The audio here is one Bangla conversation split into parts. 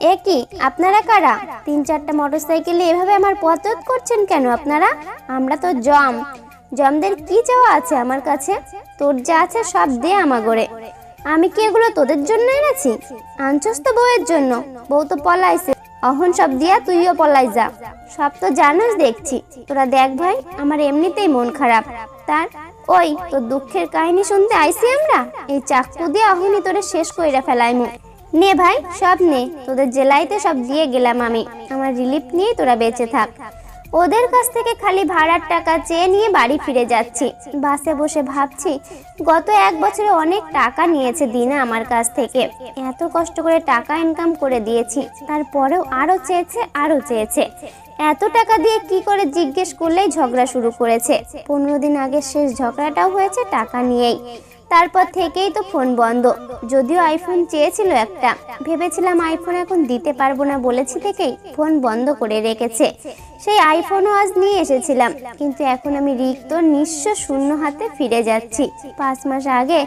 এ কি? আপনারা কারা? তিন চারটা মোটরসাইকেলে এভাবে আমার পথ করছেন কেন আপনারা? আমরা তো জম। জমদের কি চাওয়া আছে আমার কাছে? তোর যা আছে সব দে আমাগরে। আমি কি এগুলো তোদের জন্য এনেছি? আনছস তো বউয়ের জন্য। বউ তো পলাইছে। অহন সব দিয়া তুইও পলাই যা। সব তো জানোস দেখছি। তোরা দেখ ভাই, আমার এমনিতেই মন খারাপ। তার, ওই তোর দুঃখের কাহিনী শুনতে আইছি আমরা? এই চাকু দিয়ে অহনি তোরে শেষ কইরা ফেলাইমু। নে ভাই, সব নে। তোদের জেলাইতে সব দিয়ে গেলাম আমি। আমার রিলিফ নিয়ে তোরা বেঁচে থাক। ওদের কাছ থেকে খালি ভাড়ার টাকা চেয়ে নিয়ে বাড়ি ফিরে যাচ্ছি। বাসে বসে ভাবছি, গত এক বছরে অনেক টাকা নিয়েছে দিনা আমার কাছ থেকে। এত কষ্ট করে টাকা ইনকাম করে দিয়েছি, তারপরেও আরও চেয়েছে আরও চেয়েছে। এত টাকা দিয়ে কি করে জিজ্ঞেস করলেই ঝগড়া শুরু করেছে। পনেরো দিন আগে শেষ ঝগড়াটাও হয়েছে টাকা নিয়েই। তারপর থেকেই তো ফোন বন্ধ। যদিও আইফোন চেয়েছিল একটা। ভেবেছিলাম আইফোন এখন দিতে পারব না বলেছি থেকেই ফোন বন্ধ করে রেখেছে। সেই আইফোনও আজ নিয়ে এসেছিলাম। কিন্তু এখন আমি রিক্ত, নিঃস্ব, শূন্য হাতে ফিরে যাচ্ছি। পাঁচ মাস আগে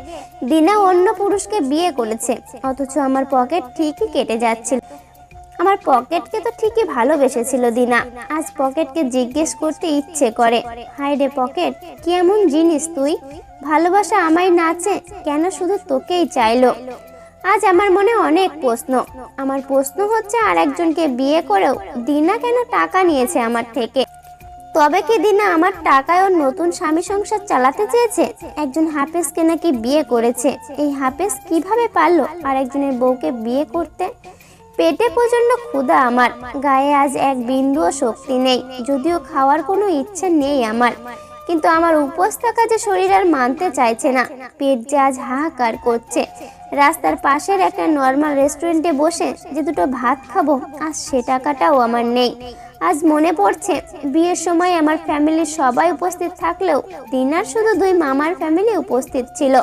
দিনা অন্য পুরুষকে বিয়ে করেছে। অথচ আমার পকেট ঠিকই কেটে যাচ্ছিল। আমার পকেটকে তো ঠিকই ভালোবেসেছিল দিনা। আজ পকেটকে জিজ্ঞেস করতে ইচ্ছে করে হাই রে পকেট, কি এমন জিনিস তুই? ভালোবাসা আমায় নাচে, কেন শুধু তোকেই চাইলো? আজ আমার মনে অনেক প্রশ্ন। আমার প্রশ্ন হচ্ছে আর একজনকে বিয়ে করেও দিনা কেন টাকা নিয়েছে আমার থেকে? তবে কি দিনা আমার টাকায় ওর নতুন স্বামী সংসার চালাতে চেয়েছে? একজন হাফেজকে নাকি বিয়ে করেছে? এই হাফেজ কীভাবে পারল আর একজনের বউকে বিয়ে করতে? পেটে প্রচণ্ড ক্ষুধা আমার। গায়ে আজ এক বিন্দুও শক্তি নেই, যদিও খাওয়ার কোনো ইচ্ছে নেই আমার। কিন্তু আমার উপোস থাকা যে শরীর আর মানতে চাইছে না। পেট যে আজ হাহাকার করছে। রাস্তার পাশের একটা নর্মাল রেস্টুরেন্টে বসে যে দুটো ভাত খাব, আজ সে টাকাটাও আমার নেই। আজ মনে পড়ছে, বিয়ের সময় আমার ফ্যামিলির সবাই উপস্থিত থাকলেও দিনার শুধু দুই মামার ফ্যামিলি উপস্থিত ছিল।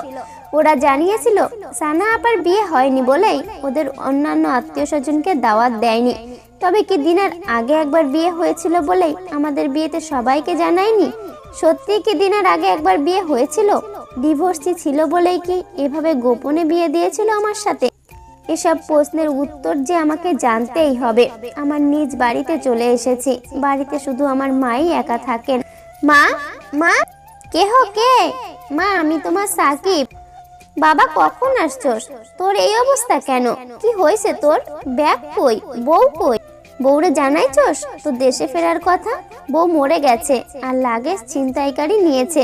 ওরা জানিয়েছিল, সানা আপার বিয়ে হয়নি বলেই ওদের অন্যান্য আত্মীয় স্বজনকে দাওয়াত দেয়নি। তবে কি দিনার আগে একবার বিয়ে হয়েছিল বলেই আমাদের বিয়েতে সবাইকে জানায়নি? সত্যি কি দিনের আগে একবার বিয়ে হয়েছিল? ডিভোর্সি ছিল বলেই কি এভাবে গোপনে বিয়ে দিয়েছিল আমার সাথে? এসব প্রশ্নের উত্তর যে আমাকে জানতেই হবে। আমার নিজ বাড়িতে চলে এসেছি। বাড়িতে শুধু আমার মাই একা থাকেন। মা? মা? কেহ কে? মা, আমি তোমার সাকিব। বাবা, কখন আসছস? তোর এই অবস্থা কেন? কি হয়েছে তোর? ব্যাগ কই? বউ কই? বউরে জানাই জানাইছস? তোর দেশে ফেরার কথা? বউ মরে গেছে আর লাগেজ ছিনতাইকারী নিয়েছে।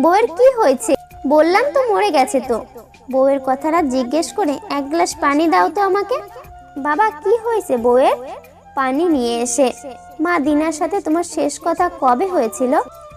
বউয়ের কি হয়েছে? বললাম তো মরে গেছে তো। বউয়ের কথাটা জিজ্ঞেস করে এক গ্লাস পানি দাও তো আমাকে। বাবা, কি হয়েছে বউয়ের? পানি নিয়ে এসে। মা, দিনার সাথে তোমার শেষ কথা কবে হয়েছিল?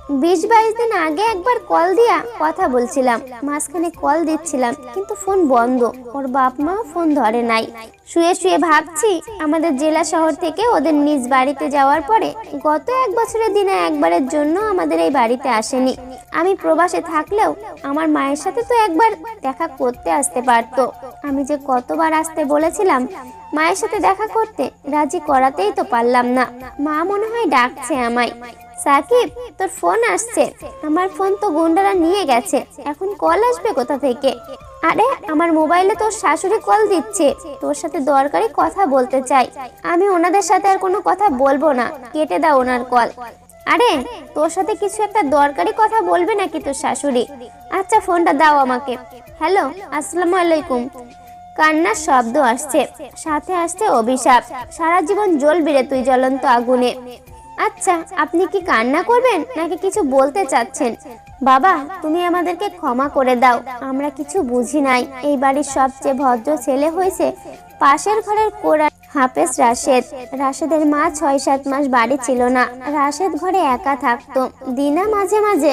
বিশ বাইশ দিন আগে একবার কল দিয়া কথা বলছিলাম। মাঝখানে কল দিচ্ছিলাম, কিন্তু ফোন বন্ধ। ওর বাপ মা ফোন ধরে নাই। শুয়ে শুয়ে ভাবছি, আমাদের জেলা শহর থেকে ওদের নিজ বাড়িতে যাওয়ার পরে গত এক বছরের দিনে একবারের জন্য আমাদের এই বাড়িতে আসেনি। আমি প্রবাসে থাকলেও আমার মায়ের সাথে তো একবার দেখা করতে আসতে পারতো। আমি যে কতবার আসতে বলেছিলাম, মায়ের সাথে দেখা করতে রাজি করাতেই তো পারলাম না। মা মনে হয় ডাকছে আমায়। সাকিব, তোর ফোন আসছে। আমার ফোন তো গুন্ডারা নিয়ে গেছে। এখন কল আসবে কোথা থেকে? আরে, আমার মোবাইলে তোর শাশুড়ি কল দিচ্ছে। তোর সাথে দরকারি কথা বলতে চাই। আমি ওনাদের সাথে আর কোনো কথা বলব না। কেটে দাও ওনার কল। আরে, তোর সাথে কিছু একটা দরকারি কথা বলবে নাকি তোর শাশুড়ি? আচ্ছা ফোনটা দাও আমাকে। হ্যালো, আসসালামু আলাইকুম। কান্নার শব্দ আসছে। সাথে আসছে অভিশাপ। সারা জীবন জ্বলবি রে তুই জ্বলন্ত আগুনে। আচ্ছা আপনি কি কান্না করবেন নাকি কিছু বলতে চাচ্ছেন? বাবা, তুমি আমাদেরকে ক্ষমা করে দাও। আমরা কিছু বুঝি নাই। এই বাড়ির সবচেয়ে ভদ্র ছেলে হয়েছে পাশের ঘরের কোরআন হাফেজ রাশেদ। রাশেদের মা ছয় সাত মাস বাড়ি ছিল না। রাশেদ ঘরে একা থাকতো। দিনা মাঝে মাঝে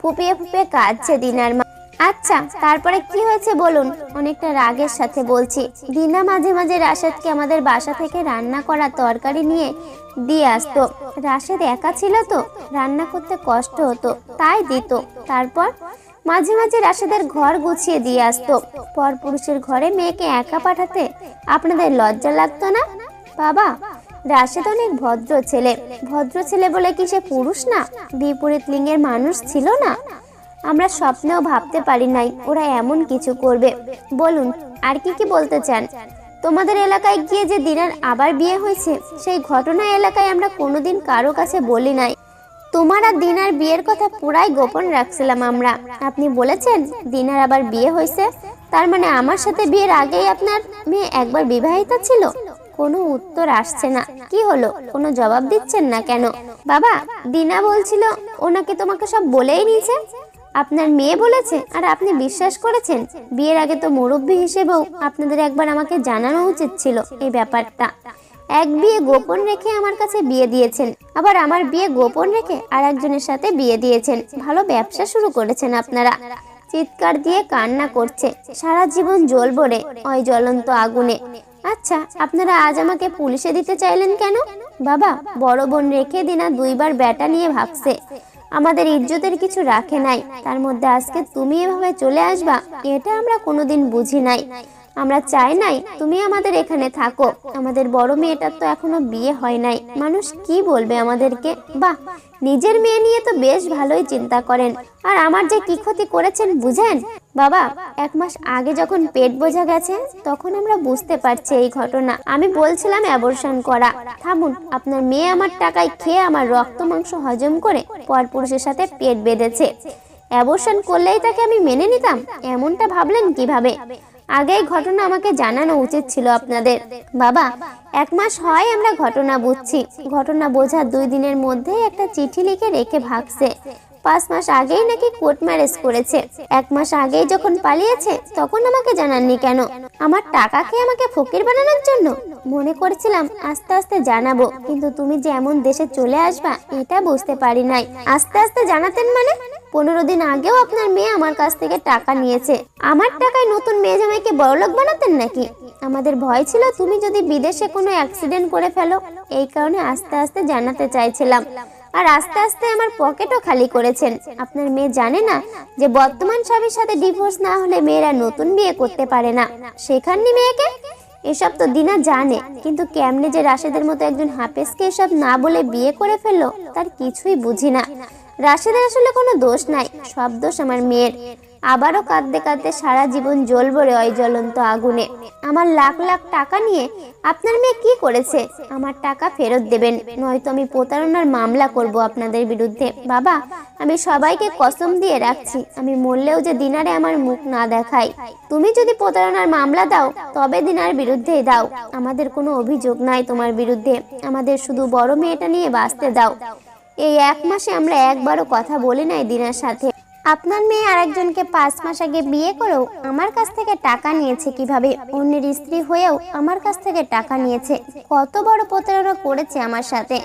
ফুপিয়ে ফুপিয়ে কাঁদছে দিনার মা। আচ্ছা তারপরে কি হয়েছে বলুন? অনেকটা রাগের সাথে বলছি। দিনা মাঝে মাঝে রাশেদকে আমাদের বাসা থেকে রান্না করা তরকারি নিয়ে দিয়ে আসতো। রাশেদ একা ছিল তো? রান্না করতে কষ্ট হতো, তাই দিত। তারপর মাঝে মাঝে রাশেদের ঘর গুছিয়ে দিয়ে আসতো। পরপুরুষের ঘরে মেয়েকে একা পাঠাতে আপনাদের লজ্জা লাগতো না? বাবা, রাশেদ অনেক ভদ্র ছেলে। ভদ্র ছেলে বলে কি সে পুরুষ না? বিপরীত লিঙ্গের মানুষ ছিল না? আমরা স্বপ্নেও ভাবতে পারি নাই ওরা এমন কিছু করবে। বলুন, আর কি কি বলতে চান? তোমাদের এলাকায় গিয়ে যে দিনার আবার বিয়ে হয়েছে, সেই ঘটনা এলাকায় আমরা কোনোদিন কারও কাছে বলি নাই। তোমার আর দিনার বিয়ের কথা পুরাই গোপন রাখছিলাম আমরা। আপনি বলেছেন, দিনার আবার বিয়ে হয়েছে। তার মানে আমার সাথে বিয়ের আগেই আপনার মেয়ে একবার বিবাহিতা ছিল? কোনো উত্তর আসছে না। কি হলো? কোনো জবাব দিচ্ছেন না কেন? বাবা, দিনা বলছিল ওনাকে তোমাকে সব বলেই নিয়েছে? আপনার মেয়ে বলেছে আর আপনি বিশ্বাস করেছেন? বিয়ের আগে তো মুরব্বী হিসেবেও আপনাদের একবার আমাকে জানানো উচিত ছিল এই ব্যাপারটা। এক বিয়ে গোপন রেখে আমার কাছে বিয়ে দিয়েছেন। আবার আমার বিয়ে গোপন রেখে আর একজনের সাথে বিয়ে দিয়েছেন। ভালো ব্যবসা শুরু করেছেন আপনারা। চিৎকার দিয়ে কান্না করছে। সারা জীবন জ্বলবো রে ওই জ্বলন্ত আগুনে। আচ্ছা আপনারা আজ আমাকে পুলিশে দিতে চাইলেন কেন? বাবা, বড় বোন রেখে দিনা দুইবার ব্যাটা নিয়ে ভাগছে। আমাদের ইজ্জতের কিছু রাখে নাই। তার মধ্যে আজকে তুমি এভাবে চলে আসবা, এটা আমরা কোনোদিন বুঝি নাই। আমরা চাই নাই তুমি আমাদের এখানে থাকো। আমাদের বড় মেয়েটার তো এখনও বিয়ে হয় নাই। মানুষ কি বলবে আমাদেরকে? বাহ, নিজের মেয়ে নিয়ে তো বেশ ভালোই চিন্তা করেন। আর আমার যে কি ক্ষতি করেছেন বুঝেন? বাবা, এক মাস আগে যখন পেট বোঝা গেছে, তখন আমরা বুঝতে পারছি এই ঘটনা। আমি বলছিলাম অ্যাবর্শন করা। থামুন, আপনার মেয়ে আমার টাকায় খেয়ে আমার রক্ত মাংস হজম করে পরপুরুষের সাথে পেট বেঁধেছে। অ্যাবর্শন করলেই তাকে আমি মেনে নিতাম? এমনটা ভাবলেন কীভাবে? আগে ঘটনা আমাকে জানানো উচিত ছিল আপনাদের। বাবা, এক মাস হয় আমরা ঘটনা বুঝছি। ঘটনা বোঝার দুই দিনের মধ্যেই একটা চিঠি লিখে রেখে ভাগছে। পাঁচ মাস আগেই নাকি কোর্ট ম্যারেজ করেছে। এক মাস আগেই যখন পালিয়েছে, তখন আমাকে জানাননি কেন? আমার টাকা খেয়ে আমাকে ফকির বানানোর জন্য? মনে করেছিলাম, আস্তে আস্তে জানাব, কিন্তু তুমি যে এমন দেশে চলে আসবা, এটা বুঝতে পারি নাই। আস্তে আস্তে জানাতেন মানে? পনেরো দিন আগেও আপনার মেয়ে আমার কাছ থেকে টাকা নিয়েছে। আমার টাকায় নতুন মেয়ে জামাইকে বড়লোক বানাতেন নাকি? আমাদের ভয় ছিল তুমি যদি বিদেশে কোনো অ্যাক্সিডেন্ট করে ফেলো। এই কারণে আস্তে আস্তে জানাতে চাইছিলাম। আর আস্তে আস্তে আমার পকেটও খালি করেছেন। আপনার মেয়ে জানে না যে বর্তমান স্বামীর সাথে ডিভোর্স না হলে মেয়েরা নতুন বিয়ে করতে পারে না। শেখাননি মেয়েকে? এসব তো দিনা জানে, কিন্তু কেমনে যে রাশেদের মতো একজন হাফেজকে এসব না বলে বিয়ে করে ফেলল, তার কিছুই বুঝি না। রাশেদের আসলে কোনো দোষ নাই, সব দোষ আমার মেয়ের। আবারও কাঁদতে কাঁদতে সারা জীবন জ্বলবো রে ওই জ্বলন্ত আগুনে। আমার লাখ লাখ টাকা নিয়ে আপনার মেয়ে কি করেছে? আমার টাকা ফেরত দেবেন, নয়তো আমি প্রতারণার মামলা করব আপনাদের বিরুদ্ধে। বাবা, আমি সবাইকে কসম দিয়ে রাখছি, আমি মরলেও যে দিনারে আমার মুখ না দেখাই তুমি যদি প্রতারণার মামলা দাও, তবে দিনার বিরুদ্ধেই দাও। আমাদের কোনো অভিযোগ নাই তোমার বিরুদ্ধে, আমাদের শুধু বড় মেয়েটা নিয়ে বাঁচতে দাও। এই এক মাসে আমরা একবারও কথা বলি নাই দিনার সাথে। আপনার মেয়ে আরেকজনকে পাঁচ মাস আগে বিয়ে করেও আমার কাছ থেকে টাকা নিয়েছে কীভাবে? অন্যের স্ত্রী হয়েও আমার কাছ থেকে টাকা নিয়েছে। কত বড় প্রতারণা করেছে আমার সাথে।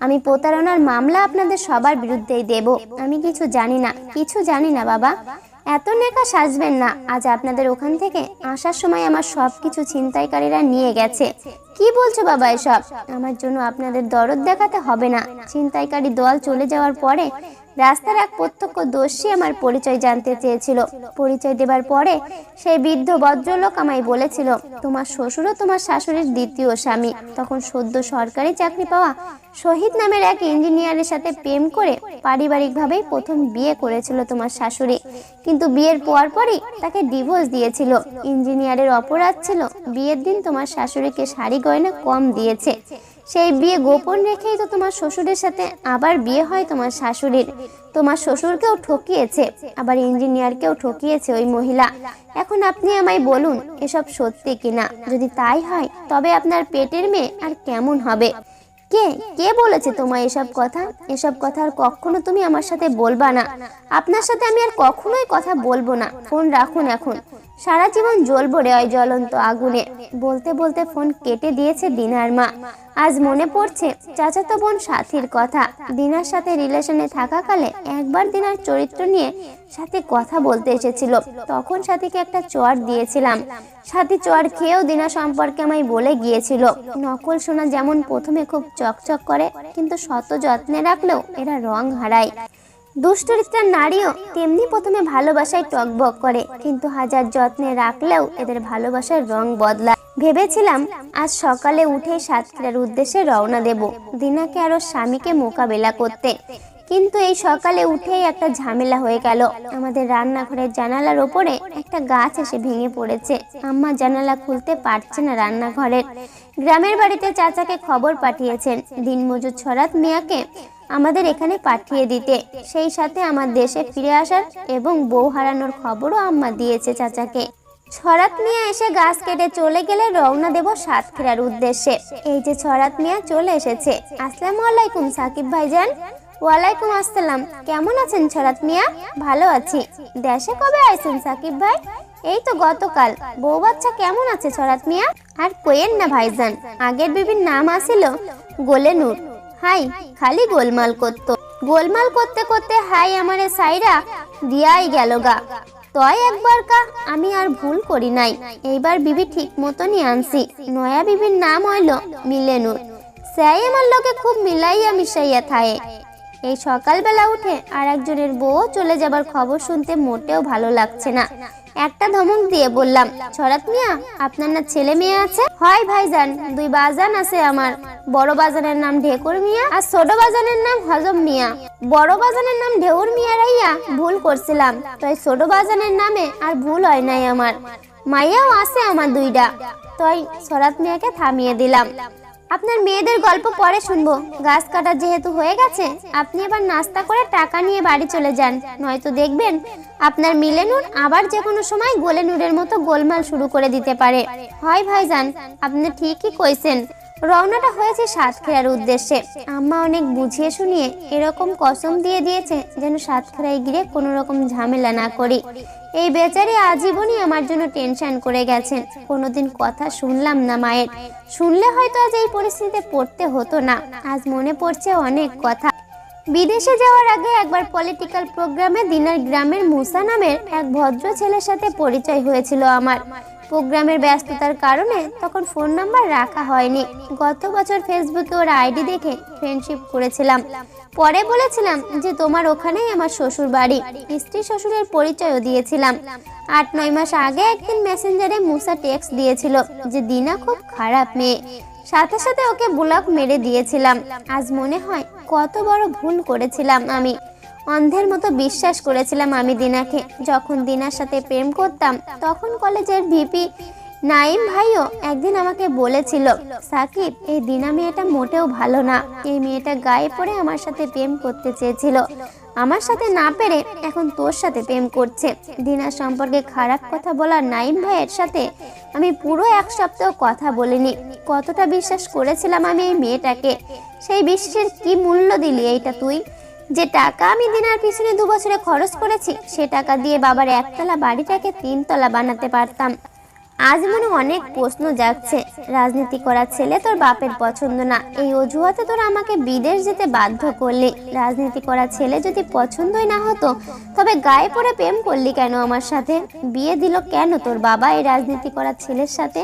আমি প্রতারণার মামলা আপনাদের সবার বিরুদ্ধেই দেব। আমি কিছু জানি না। কিছু জানি না, বাবা। এত নেকা সাজবেন না। আজ আপনাদের ওখান থেকে আসার সময় আমার সব কিছু ছিনতাইকারীরা নিয়ে গেছে। কি বলছো বাবা এসব? আমার জন্য আপনাদের দরদ দেখাতে হবে না। ছিনতাইকারী দল চলে যাওয়ার পরে রাস্তার এক প্রত্যক্ষ দোষী আমার পরিচয় জানতে চেয়েছিল। পরিচয় দেবার পরে সেই বৃদ্ধ ভদ্রলোক আমায় বলেছিল, তোমার শ্বশুরও তোমার শাশুড়ির দ্বিতীয় স্বামী। তখন সদ্য সরকারি চাকরি পাওয়া শহীদ নামের এক ইঞ্জিনিয়ারের সাথে প্রেম করে পারিবারিকভাবেই প্রথম বিয়ে করেছিল তোমার শাশুড়ি। কিন্তু বিয়ের পর পরই তাকে ডিভোর্স দিয়েছিল। ইঞ্জিনিয়ারের অপরাধ ছিল, বিয়ের দিন তোমার শাশুড়িকে শাড়ি গয়না কম দিয়েছে। সেই বিয়ে গোপন রেখেই তো তোমার শ্বশুরের সাথে আবার বিয়ে হয় তোমার শাশুড়ির। তোমার শ্বশুরকেও ঠকিয়েছে, আবার ইঞ্জিনিয়ারকেও ঠকিয়েছে ওই মহিলা। এখন আপনি আমায় বলুন, এসব সত্যি কিনা? যদি তাই হয়, তবে আপনার পেটের মেয়ে আর কেমন হবে? কে কে বলেছে তোমায় এসব কথা? এসব কথা আর কখনো তুমি আমার সাথে বলবা না। আপনার সাথে আমি আর কখনোই কথা বলব না। ফোন রাখুন এখন। সারা জীবন জ্বলবো রে ওই জ্বলন্ত আগুনে। বলতে বলতে ফোন কেটে দিয়েছে দিনার মা। আজ মনে পড়ছে চাচাতো বোন সাথীর কথা। দিনার সাথে রিলেশনে থাকাকালে একবার দিনার চরিত্র নিয়ে সাথে কথা বলতে এসেছিল। তখন সাথীকে একটা চর দিয়েছিলাম। সাথী চর খেয়েও দিনা সম্পর্কে আমায় বলে গিয়েছিল। নকল সোনা যেমন প্রথমে খুব চকচক করে, কিন্তু শত যত্নে রাখলেও এরা রং হারায়। দুষ্টরিত্রার নারীও তেমনি প্রথমে ভালোবাসায় টকবক করে, কিন্তু হাজার যত্নে রাখলেও এদের ভালোবাসার রং বদলায়। ভেবেছিলাম, আজ সকালে উঠে সাতক্ষীরার উদ্দেশ্যে রওনা দেব, দিনাকে আরও স্বামীকে মোকাবেলা করতে। কিন্তু এই সকালে উঠেই একটা ঝামেলা হয়ে গেল। আমাদের রান্নাঘরের জানালার ওপরে একটা গাছ এসে ভেঙে পড়েছে। আম্মা জানালা খুলতে পারছে না রান্নাঘরের। গ্রামের বাড়িতে চাচাকে খবর পাঠিয়েছেন। দিনমজুর ছড়াত মিয়াকে আমাদের এখানে পাঠিয়ে দিতে। সেই সাথে আমার দেশে ফিরে আসার এবং বউ হারানোর খবরও আম্মা দিয়েছে চাচাকে। ছড়াত মিয়া এসে গাছ কেটে চলে গেলে রওনা দেব সাতক্ষীরার উদ্দেশ্যে। এই যে ছড়াত মিয়া চলে এসেছে। আসসালামু আলাইকুম সাকিব ভাইজান। ওয়ালাইকুম আসসালাম। কেমন আছেন ছড়াত মিয়া? ভালো আছি। দেশে কবে আইছেন সাকিব ভাই? এই তো গতকাল। বউ বাচ্চা কেমন আছে ছড়াত মিয়া? আর কইেন না ভাইজান। আগের বিবির নাম আসিল গোলে নূর হাই, খালি গোলমাল করত। গোলমাল করতে করতে হাই আমারে সাইরা দিয়াই গেল গা। তয় একবার কা, আমি আর ভুল করি নাই। এইবার বিবি ঠিক মতনই আনছি। নয়া বিবির নাম হইল মিলেনুর। স্যাই আমার লোকে খুব মিলাইয়া মিশাইয়া থায়ে। এই সকালবেলা উঠে আর একজনের বউ চলে যাবার খবর শুনতে মোটেও ভালো লাগছে না। একটা ধমক দিয়ে বললাম ছড়াত মিয়া, আপনার না ছেলে মেয়ে আছে? হয় ভাইজান, দুই বাজান আছে আমার। বড় বাজানের নাম ঢেকুর মিয়া আর ছোট বাজানের নাম হজম মিয়া। বড় বাজানের নাম ঢেউর মিয়া রাইয়া ভুল করছিলাম, তাই ছোট বাজানের নামে আর ভুল হয় নাই আমার। মাইয়াও আছে আমার দুইটা। তাই সরাত মিয়াকে থামিয়ে দিলাম। আপনার মেয়েদের গল্প পরে শুনব। গাছ কাটা যেহেতু হয়ে গেছে, আপনি এবার নাস্তা করে টাকা নিয়ে বাড়ি চলে যান। নয়তো দেখবেন আপনার মিলেনুর আবার যে কোনো সময় গোলে নুরের মতো গোলমাল শুরু করে দিতে পারে। হয় ভাইজান, আপনি ঠিকই কইছেন। রওনাটা হয়েছে সাতক্ষীরার উদ্দেশ্যে। আম্মা অনেক বুঝিয়ে শুনিয়ে এরকম কসম দিয়ে দিয়েছে যেন সাতক্ষীরায় গিয়ে কোনো রকম ঝামেলা না করি। এই বেচারি আজীবনই আমার জন্য টেনশন করে গেছেন। কোনোদিন কথা শুনলাম না মায়ের। শুনলে হয়তো আজ এই পরিস্থিতিতে পড়তে হতো না। আজ মনে পড়ছে অনেক কথা। বিদেশে যাওয়ার আগে একবার পলিটিক্যাল প্রোগ্রামে দিনার গ্রামের মুসা নামের এক ভদ্র ছেলের সাথে পরিচয় হয়েছিল আমার। প্রোগ্রামের ব্যস্ততার কারণে তখন ফোন নাম্বার রাখা হয়নি। গত বছর ফেসবুকে ওর আইডি দেখে ফ্রেন্ডশিপ করেছিলাম। পরে বলেছিলাম যে তোমার ওখানেই আমার শ্বশুর বাড়ি স্ত্রী শ্বশুরের পরিচয়ও দিয়েছিলাম। আট, নয় মাস আগে একদিন মেসেঞ্জারে মুসা টেক্সট দিয়েছিল যে দিনা খুব খারাপ মেয়ে। সাথে সাথে ওকে ব্লক মেরে দিয়েছিলাম। আজ মনে হয় কত বড় ভুল করেছিলাম আমি। অন্ধের মতো বিশ্বাস করেছিলাম আমি দিনাকে। যখন দিনার সাথে প্রেম করতাম, তখন কলেজের ভিপি নাইম ভাইও একদিন আমাকে বলেছিল, সাকিব, এই দিনা মেয়েটা মোটেও ভালো না। এই মেয়েটা গায়ে পড়ে আমার সাথে প্রেম করতে চেয়েছিল। আমার সাথে না পেরে এখন তোর সাথে প্রেম করছে। দিনার সম্পর্কে খারাপ কথা বলা নাইম ভাইয়ের সাথে আমি পুরো এক সপ্তাহ কথা বলিনি। কতটা বিশ্বাস করেছিলাম আমি এই মেয়েটাকে। সেই বিশ্বাসের কি মূল্য দিলি এইটা তুই? যে টাকা আমি দিনার পিছনে দু বছরে খরচ করেছি, সে টাকা দিয়ে বাবার একতলা বাড়িটাকে তিনতলা বানাতে পারতাম। আজ মনে অনেক প্রশ্ন যাচ্ছে রাজনীতি করা ছেলে তোর বাপের পছন্দ না। এই অজুহাতে তোর আমাকে বিদেশ যেতে বাধ্য করলি। রাজনীতি করা ছেলে যদি পছন্দই না হতো, তবে গায়ে পড়ে প্রেম করলি কেন আমার সাথে? বিয়ে দিল কেন তোর বাবা এই রাজনীতি করা ছেলের সাথে?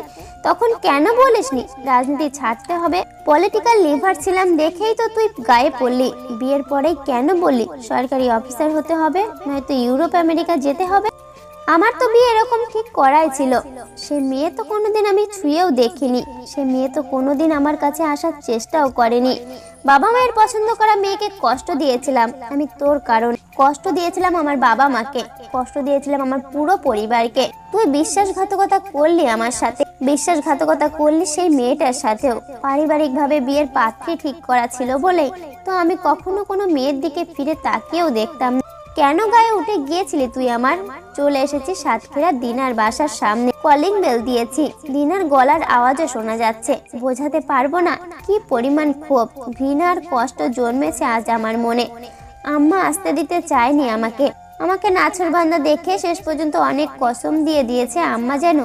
তখন কেন বলিসনি? রাজনীতি ছাড়তে হবে। পলিটিক্যাল লিভার ছিলাম দেখেই তো তুই গায়ে পড়লি। বিয়ের পরেই কেন বললি? সরকারি অফিসার হতে হবে, নয়তো ইউরোপ, আমেরিকা যেতে হবে। আমার তো বিয়ে এরকম ঠিক করাই ছিল। সে মেয়ে তো কোনোদিন আমি ছুঁয়েও দেখিনি। সে মেয়ে তো কোনোদিন আমার কাছে আসার চেষ্টাও করেনি। বাবা মায়ের পছন্দ করা মেয়েকে কষ্ট দিয়েছিলাম। আমি তোর কারণ কষ্ট দিয়েছিলাম আমার বাবা মাকে। কষ্ট দিয়েছিলাম আমার পুরো পরিবারকে। তুই বিশ্বাসঘাতকতা করলি আমার সাথে। বিশ্বাসঘাতকতা করলি সেই মেয়েটার সাথেও। পারিবারিকভাবে বিয়ের পাত্রী ঠিক করা ছিল বলে তো আমি কখনো কোনো মেয়ের দিকে ফিরে তাকিয়েও দেখতাম না। কেন গায়ে উঠে গিয়েছিলি তুই আমার? চলে এসেছি সাতক্ষীরা দিনার বাসার সামনে। কলিং বেল দিয়েছি। দিনার গলার আওয়াজও শোনা যাচ্ছে। বোঝাতে পারব না কি পরিমাণ ক্ষোভ। ঘৃণার কষ্ট জন্মেছে আজ আমার মনে। আম্মা আসতে দিতে চায়নি আমাকে। আমাকে নাছর বান্ধা দেখে শেষ পর্যন্ত অনেক কসম দিয়ে দিয়েছে আম্মা যেন।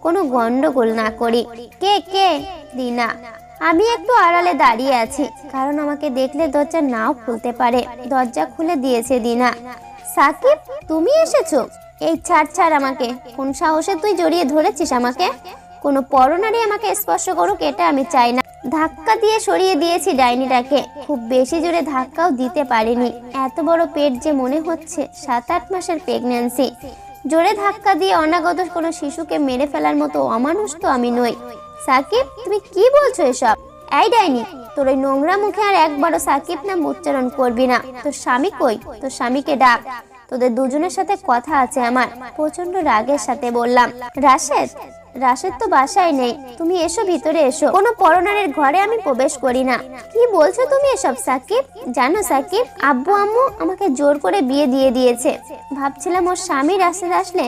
কোনো গন্ডগোল না করি। কে কে? দিনা। আমি একটু আড়ালে দাঁড়িয়ে আছি, কারণ আমাকে দেখলে দরজা নাও খুলতে পারে। দরজা খুলে দিয়েছে দিনা। সাকিব, তুমি এসেছ? এই ছাড় ছাড় আমাকে। কোন সাহসে তুই জড়িয়ে ধরেছিস আমাকে? কোনো পরনারী আমাকে স্পর্শ করুক, এটা আমি চাই না। ধাক্কা দিয়ে সরিয়ে দিয়েছি ডাইনিটাকে। খুব বেশি জোরে ধাক্কাও দিতে পারিনি। এত বড় পেট যে মনে হচ্ছে সাত আট মাসের প্রেগন্যান্সি জোরে ধাক্কা দিয়ে অনাগত কোনো শিশুকে মেরে ফেলার মতো অমানুষ তো আমি নই। সাকিব, তুমি কি বলছো এসব? এই ডাইনি, তোর ওই নোংরা মুখে আর একবারও সাকিব নাম উচ্চারণ করবি না। তোর স্বামী কই? তোর স্বামীকে ডাক। তোদের দুজনের সাথে কথা আছে আমার। প্রচণ্ড রাগের সাথে বললাম, রাশেদ রাশেদ তো বাসায় নেই, তুমি এসো ভিতরে এসো। কোনো পরনারীর ঘরে আমি প্রবেশ করি না। কি বলছো তুমি এসব, সাকিব? জানো সাকিব, আব্বু আম্মু আমাকে জোর করে বিয়ে দিয়ে দিয়েছে। ভাবছিলাম ওর স্বামী রাশেদ আসলে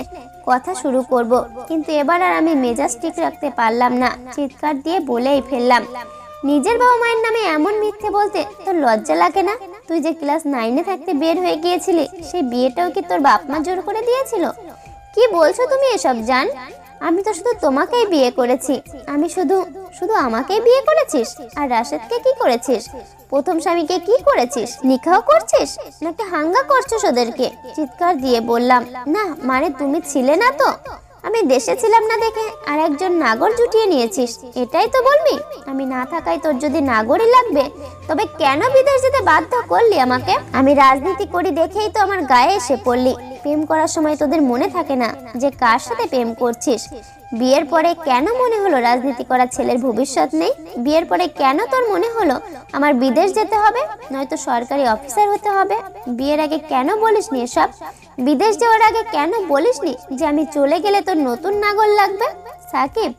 কথা শুরু করব, কিন্তু এবার আর আমি মেজাজ ঠিক রাখতে পারলাম না। চিৎকার দিয়ে বলেই ফেললাম, নিজের বাবা মায়ের নামে এমন মিথ্যে বলতে তোর লজ্জা লাগে না? তুই যে ক্লাস নাইনে থাকতে বের হয়ে গিয়েছিলি, সেই বিয়েটাও কি তোর বাপ মা জোর করে দিয়েছিল? কি বলছো তুমি এসব, জান? আমি তো শুধু তোমাকেই বিয়ে করেছি। আমি শুধু শুধু আমাকেই বিয়ে করেছিস? আর রাশেদকে কি করেছিস? প্রথম স্বামীকে কি করেছিস? নিখাও করছিস? নাকি হাঙ্গা করছিস ওদেরকে? চিৎকার দিয়ে বললাম, না মানে তুমি ছিলে না তো? আমি দেশে ছিলাম না দেখে আর একজন নাগর জুটিয়ে নিয়েছিস। এটাই তো বলবি? আমি না থাকায় তোর যদি নাগরই লাগবে, তবে কেন বিদেশ যেতে বাধ্য করলি আমাকে? আমি রাজনীতি করি দেখেই তো আমার গায়ে এসে পড়লি। প্রেম করার সময় তোদের মনে থাকে না যে কার সাথে প্রেম করছিস। বিয়ের পরে কেন মনে হলো রাজনীতি করা ছেলের ভবিষ্যৎ নেই? বিয়ের পরে কেন তোর মনে হলো আমার বিদেশ যেতে হবে? নয়তো সরকারি অফিসার হতে হবে? বিয়ের আগে কেন বলিস নি এসব? বিদেশ যাওয়ার আগে কেন বলিস নি যে আমি চলে গেলে তোর নতুন নাগর লাগবে? সাকিব,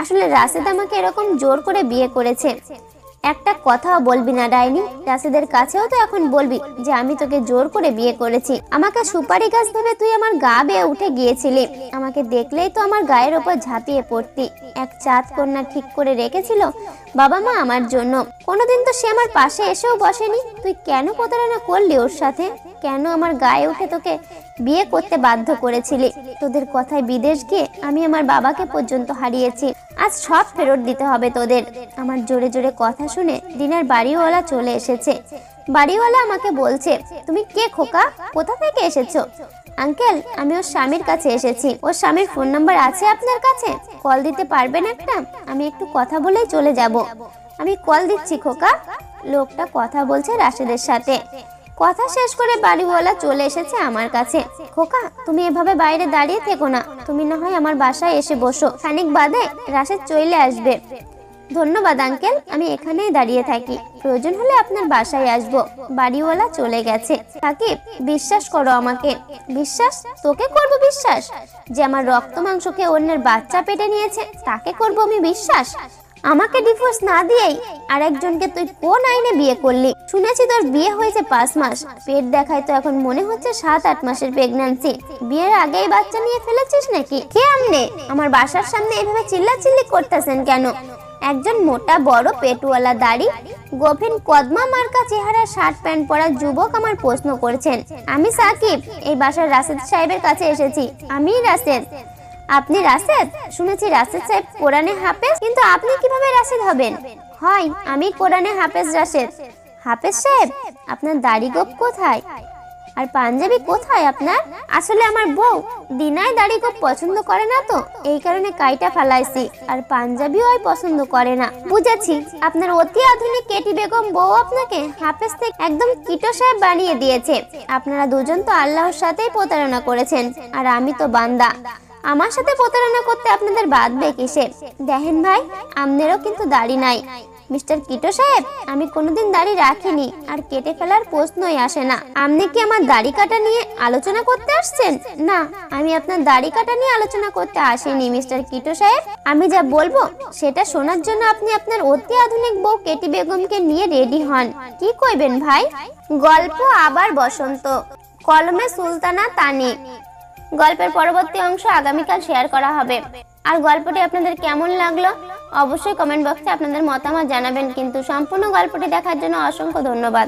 আসলে রাশেদ আমাকে এরকম জোর করে বিয়ে করেছে। একটা কথাও বলবি না, ডাইনি। চাষিদের কাছেও তো এখন বলবি যে আমি তোকে জোর করে বিয়ে করেছি। আমাকে সুপারি গাছ ভেবে তুই আমার গা বেয়ে উঠে গিয়েছিলি। আমাকে দেখলেই তো আমার গায়ের ওপর ঝাঁপিয়ে পড়তি। এক চাঁদ কন্যা ঠিক করে রেখেছিল বাবা মা আমার জন্য। কোনোদিন তো সে আমার পাশে এসেও বসেনি। তুই কেন প্রতারণা করলি ওর সাথে? কেন আমার গায়ে উঠে তোকে বিয়ে করতে বাধ্য করেছিলি। তোদের কথায় বিদেশ গিয়ে আমি আমার বাবাকে পর্যন্ত হারিয়েছি। আজ সব ফেরত দিতে হবে তোদের। আমার জোরে জোরে কথা শুনে দিনের বাড়িওয়ালা চলে এসেছে। বাড়িওয়ালা আমাকে বলছে, তুমি কে খোকা? কোথা থেকে এসেছ? আঙ্কেল, আমি ওর স্বামীর কাছে এসেছি। ওর স্বামীর ফোন নাম্বার আছে আপনার কাছে? কল দিতে পারবেন একটা? আমি একটু কথা বলেই চলে যাব। আমি কল দিচ্ছি খোকা। লোকটা কথা বলছে রাশেদের সাথে। কথা শেষ করে বাড়িওয়ালা চলে এসেছে আমার কাছে। খোকা, তুমি এভাবে বাইরে দাঁড়িয়ে থেকো না। তুমি না হয় আমার বাসায় এসে বসো। খানিক বাদে রাশেদ চলে আসবে। ধন্যবাদ, আঙ্কেল। আমি এখানেই দাঁড়িয়ে থাকি। প্রয়োজন হলে আপনার বাসায় আসব। বাড়িওয়ালা চলে গেছে। সাকিব, বিশ্বাস করো আমাকে। বিশ্বাস? তোকে করব বিশ্বাস? যে আমার রক্ত মাংসকে অন্যের বাচ্চা পেটে নিয়েছে, তাকে করব আমি বিশ্বাস? আমাকে ডিভোর্স না দিয়েই আরেকজনকে তুই কোন আইনে বিয়ে করলি? শুনেছি তোর বিয়ে হয়েছে পাঁচ মাস। পেট দেখায় তো এখন মনে হচ্ছে সাত আট মাসের প্রেগন্যান্সি বিয়ের আগেই বাচ্চা নিয়ে ফেলেছিস নাকি? কে আমনে? আমার বাসার সামনে এভাবে চিল্লাচিল্লি করতেছেন কেন? একজন মোটা, বড়, পেটওয়ালা, দাড়ি, গভীর কদমা মার্কা চেহারা, শার্ট প্যান্ট পরা যুবক আমার প্রশ্ন করেছেন। আমি সাকিব, এই বাসার রাশেদ সাহেবের কাছে এসেছি। আমি রাশেদ। আপনি রাশেদ? শুনেছি রাশেদ সাহেব কোরআনে হাফেজ, কিন্তু আপনি কীভাবে রাশেদ হবেন? হয়, আমি কোরআনে হাফেজ রাশেদ। হাফেজ সাহেব, আপনার দাড়ি গোপ কোথায়? আর পাঞ্জাবি কোথায় আপনার? আসলে আমার বউ দিনাই দাড়ি গোপ পছন্দ করে না তো, এই কারণে কাইটা ফালাইছি, আর পাঞ্জাবিও পছন্দ করে না। বুঝেছি, আপনার অতি আধুনিক কেটি বেগম বউ আপনাকে হাফেজ থেকে একদম কিটো সাহেব বানিয়ে দিয়েছে। আপনারা দুজন তো আল্লাহর সাথেই প্রতারণা করেছেন, আর আমি তো বান্দা। আমার সাথে প্রতারণা করতে আপনাদের বাদবে কিসে? দেখেন ভাই আমনেরও কিন্তু দাড়ি নাই। মিস্টার কিটো সাহেব, আমি কোনোদিন দাড়ি রাখিনি আর কেটে ফেলার প্রশ্নই আসে না। আপনি কি আমার দাড়ি কাটা নিয়ে আলোচনা করতে আসছেন? না, আমি আপনার দাড়ি কাটা নিয়ে আলোচনা করতে আসিনি, মিস্টার কিটো সাহেব। আমি যা বলব, সেটা শোনার জন্য আপনি আপনার অতি আধুনিক বউ কেটি বেগমকে নিয়ে রেডি হন। কি কইবেন ভাই? গল্প আবার বসন্ত। কলমে সুলতানা তানি। গল্পের পরবর্তী অংশ আগামীকাল শেয়ার করা হবে। আর গল্পটি আপনাদের কেমন লাগল? অবশ্যই কমেন্ট বক্সে আপনাদের মতামত জানাবেন, কিন্তু সম্পূর্ণ গল্পটি দেখার জন্য অসংখ্য ধন্যবাদ।